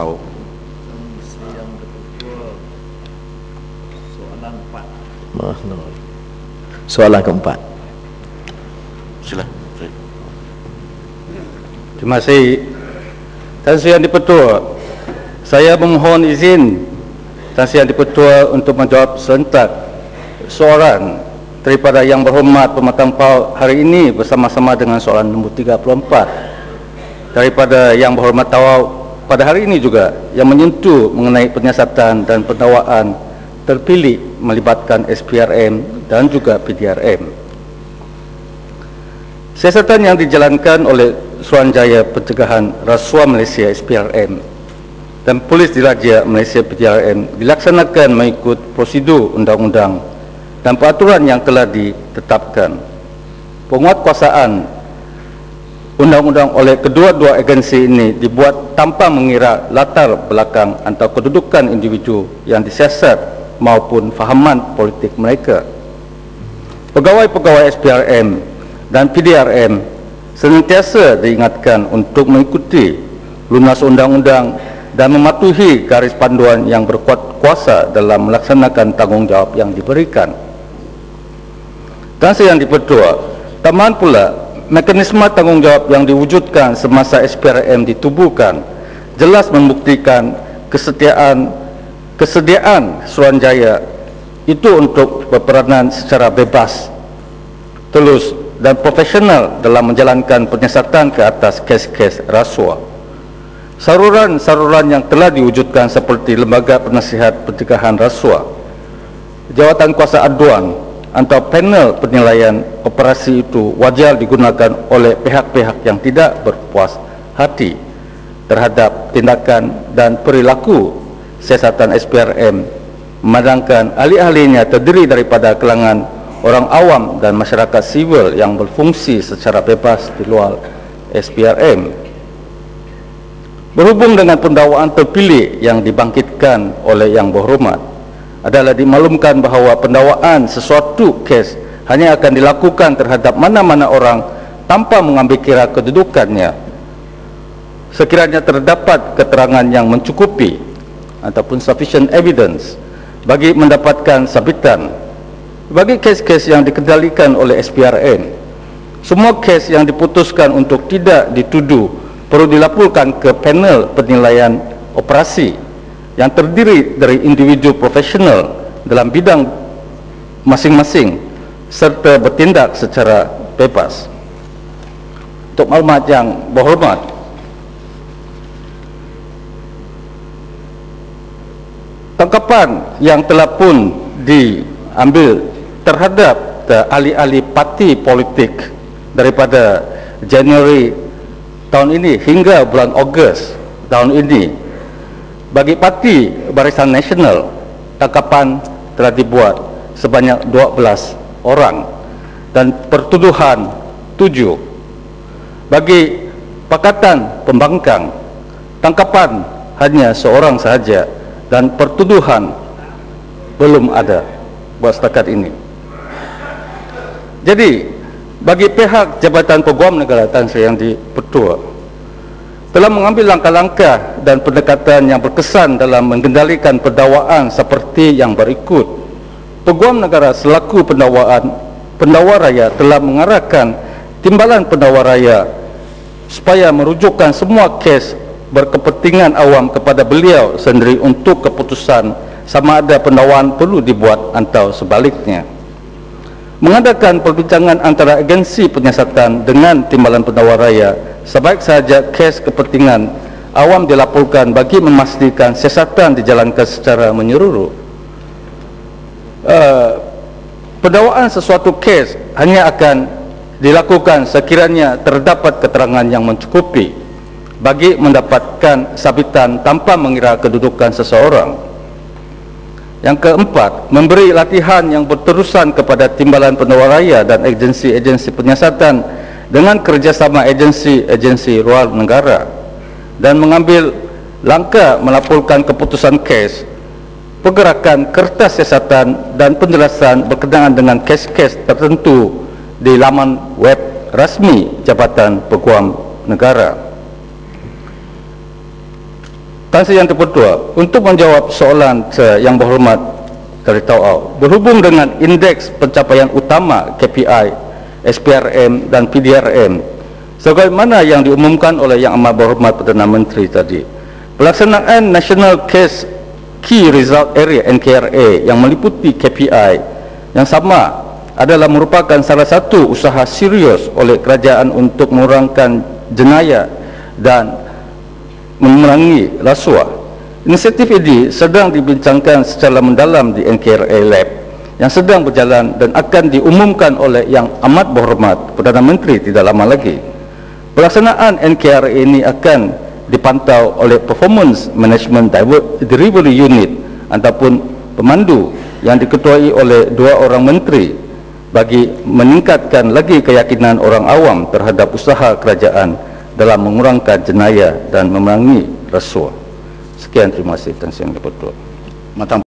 tahu. Yang kedua Soalan 4 Maaf, no. Soalan keempat. Sila. Terima kasih. Tan Sri Yang Dipertua, saya memohon izin Tan Sri Yang Dipertua untuk menjawab serentak soalan daripada Yang Berhormat Pematang Pau hari ini bersama-sama dengan soalan nombor 34 daripada Yang Berhormat Tawau pada hari ini juga yang menyentuh mengenai penyiasatan dan pendakwaan terpilih melibatkan SPRM dan juga PDRM. Siasatan yang dijalankan oleh Suruhanjaya Pencegahan Rasuah Malaysia SPRM dan Polis Diraja Malaysia PDRM dilaksanakan mengikut prosedur undang-undang dan peraturan yang telah ditetapkan. Penguatkuasaan undang-undang oleh kedua-dua agensi ini dibuat tanpa mengira latar belakang atau kedudukan individu yang disiasat maupun fahaman politik mereka. Pegawai-pegawai SPRM dan PDRM senantiasa diingatkan untuk mengikuti lunas undang-undang dan mematuhi garis panduan yang berkuat kuasa dalam melaksanakan tanggungjawab yang diberikan. Dan yang dipertua, tambahan pula mekanisme tanggungjawab yang diwujudkan semasa SPRM ditubuhkan jelas membuktikan kesetiaan kesediaan Suruhanjaya itu untuk berperanan secara bebas, tulus dan profesional dalam menjalankan penyiasatan ke atas kes-kes rasuah. Saluran-saluran yang telah diwujudkan seperti Lembaga Penasihat Pencegahan Rasuah, Jawatan Kuasa Aduan atau panel penilaian operasi itu wajar digunakan oleh pihak-pihak yang tidak berpuas hati terhadap tindakan dan perilaku siasatan SPRM memandangkan ahli-ahlinya terdiri daripada kalangan orang awam dan masyarakat sivil yang berfungsi secara bebas di luar SPRM berhubung dengan pendakwaan terpilih yang dibangkitkan oleh yang berhormat adalah dimaklumkan bahawa pendakwaan sesuatu kes hanya akan dilakukan terhadap mana-mana orang tanpa mengambil kira kedudukannya. Sekiranya terdapat keterangan yang mencukupi ataupun sufficient evidence bagi mendapatkan sabitan bagi kes-kes yang dikendalikan oleh SPRN semua kes yang diputuskan untuk tidak dituduh perlu dilaporkan ke panel penilaian operasi yang terdiri dari individu profesional dalam bidang masing-masing serta bertindak secara bebas. Untuk maklumat yang berhormat, tangkapan yang telah pun diambil terhadap ahli-ahli parti politik daripada Januari tahun ini hingga bulan Ogos tahun ini bagi parti Barisan Nasional, tangkapan telah dibuat sebanyak 12 orang dan pertuduhan 7. Bagi Pakatan Pembangkang, tangkapan hanya seorang sahaja dan pertuduhan belum ada buat setakat ini. Jadi, bagi pihak Jabatan Peguam Negara Tan Sri Yang Dipertua, telah mengambil langkah-langkah dan pendekatan yang berkesan dalam mengendalikan pendakwaan seperti yang berikut. Peguam negara selaku pendakwaan pendakwa raya telah mengarahkan timbalan pendakwa raya supaya merujukkan semua kes berkepentingan awam kepada beliau sendiri untuk keputusan sama ada pendakwaan perlu dibuat atau sebaliknya. Mengadakan perbincangan antara agensi penyiasatan dengan timbalan pendakwa raya sebaik sahaja kes kepentingan awam dilaporkan bagi memastikan siasatan dijalankan secara menyeluruh. Uh, pendakwaan sesuatu kes hanya akan dilakukan sekiranya terdapat keterangan yang mencukupi bagi mendapatkan sabitan tanpa mengira kedudukan seseorang. Yang keempat, memberi latihan yang berterusan kepada timbalan pendakwa raya dan agensi-agensi penyiasatan dengan kerjasama agensi-agensi luar negara dan mengambil langkah melaporkan keputusan kes pergerakan kertas siasatan dan penjelasan berkenaan dengan kes-kes tertentu di laman web rasmi Jabatan Peguam Negara. Tan Sri Yang Terpertua, untuk menjawab soalan yang berhormat dari Tau Au, berhubung dengan indeks pencapaian utama KPI, SPRM dan PDRM, sebagaimana yang diumumkan oleh Yang Amat Berhormat Perdana Menteri tadi, pelaksanaan National Case Key Result Area NKRA yang meliputi KPI yang sama adalah merupakan salah satu usaha serius oleh kerajaan untuk mengurangkan jenayah dan memerangi rasuah. Inisiatif ini sedang dibincangkan secara mendalam di NKRA Lab yang sedang berjalan dan akan diumumkan oleh Yang Amat Berhormat Perdana Menteri tidak lama lagi. Pelaksanaan NKRA ini akan dipantau oleh Performance Management Delivery Unit ataupun pemandu yang diketuai oleh dua orang menteri bagi meningkatkan lagi keyakinan orang awam terhadap usaha kerajaan dalam mengurangkan jenayah dan memerangi rasuah. Sekian terima kasih Tan Sri Yang Ketua. Matang